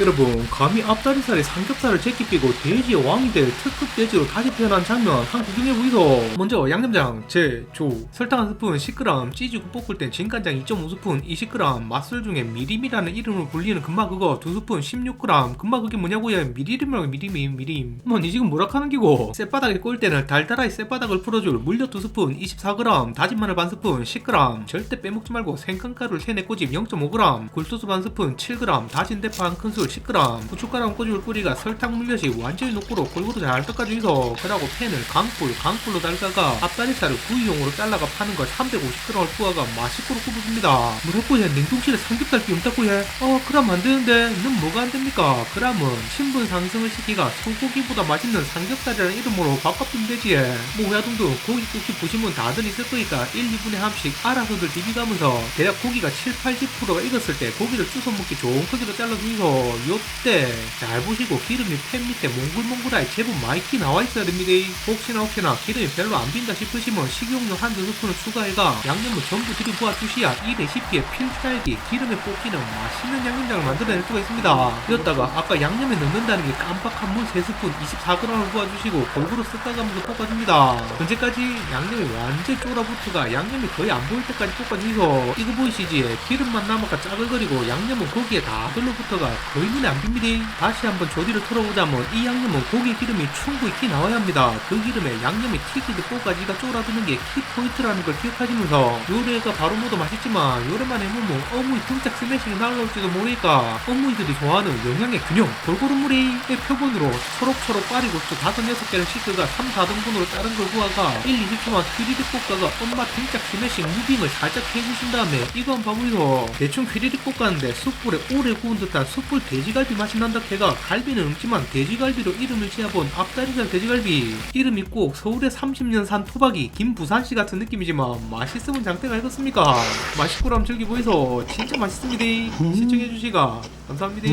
여러분 감히 앞다리살에 삼겹살을 제끼 끼고 돼지의 왕이 될 특급 돼지로 다시 태어난 장면 한 구경해 보이소. 먼저 양념장 제조. 설탕 한 스푼 10g 찌지고 볶을 땐 진간장 2.5스푼 20g 맛술 중에 미림이라는 이름으로 불리는 금마 그거 2스푼 16g 금마 그게 뭐냐고요 미리림이라고 미리임 미림 뭐니 지금 뭐라 하는 기고? 쌔바닥에 꼴 때는 달달하게 쌔바닥을 풀어줄 물엿 2스푼 24g 다진 마늘 반 스푼 10g 절대 빼먹지 말고 생강가루를 3, 4꼬집 0.5g 굴소스 반 스푼 7g 다진 대파 한 큰술 10g 고춧가루 꼬집을 뿌리가 설탕 물엿이 완전히 녹고로 골고루 잘 닦아주이소. 그러고 팬을 강불 강불로 달가가 앞다리살을 구이용으로 잘라가 파는 걸 350g을 부어가 맛있도록 굽어줍니다. 해 냉동실에 삼겹살 끼움 닦고 해 어 그럼 안 되는데 넌 뭐가 안 됩니까? 그럼은 신분 상승을 시키가 소고기보다 맛있는 삼겹살이라는 이름으로 바꿔주면 되지 뭐 야동도 고기 굽기 보시면 다들 있을 거니까 1, 2분에 한 번씩 알아서들 비비가면서 대략 고기가 7, 80%가 익었을 때 고기를 주워 먹기 좋은 크기로 잘라주이소 요때 잘 보시고 기름이 팬 밑에 몽글몽글하게 제법 많이 키 나와 있어야 됩니다. 혹시나 혹시나 기름이 별로 안 빈다 싶으시면 식용유 한두 스푼을 추가해가 양념을 전부 들이부어 주시야 이 레시피의 필살기 기름에 볶이는 맛있는 양념장을 만들어낼 수가 있습니다. 이었다가 아까 양념에 넣는다는 게 깜빡한 물 3스푼 24g을 부어주시고 골고루 섞어가면서 볶아줍니다. 언제까지? 양념이 완전 쫄아붙어가 양념이 거의 안 보일 때까지 볶아주이소. 이거 보이시지? 기름만 남아가 짜글거리고 양념은 고기에 다 들러붙어가 거의 눈에 안 빕니다. 다시 한번 조디를 털어보자면 이 양념은 고기 기름이 충분히 키 나와야 합니다. 그 기름에 양념이 튀기듯 볶아지가 쫄아드는 게 키 포인트라는 걸 기억하시면서 요리가 바로 먹어도 맛있지만 요리만 해보면 어묵이 등짝 스매싱이 날라올지도 모르니까 어묵이들이 좋아하는 영양의 균형 골고루 무리의 표본으로 초록초록 파리고추 5, 6개를 씻어가 3, 4등분으로 자른 걸 구워가 1, 20초만 휘리릭 볶아가 엄마 등짝 스매싱 무빙을 살짝 해주신 다음에 이거 한번 봐보이소 대충 휘리릭 볶았는데 숯불에 오래 구운 듯한 숯불 돼지갈비 맛이 난다 해가 갈비는 없지만 돼지갈비로 이름을 지어본 앞다리살 돼지갈비. 이름이 꼭 서울에 30년 산 토박이 김부산씨 같은 느낌이지만 맛있으면 장땡 아니겠습니까? 맛있고람 즐기 보이소 진짜 맛있습니다. 시청해주시가 감사합니다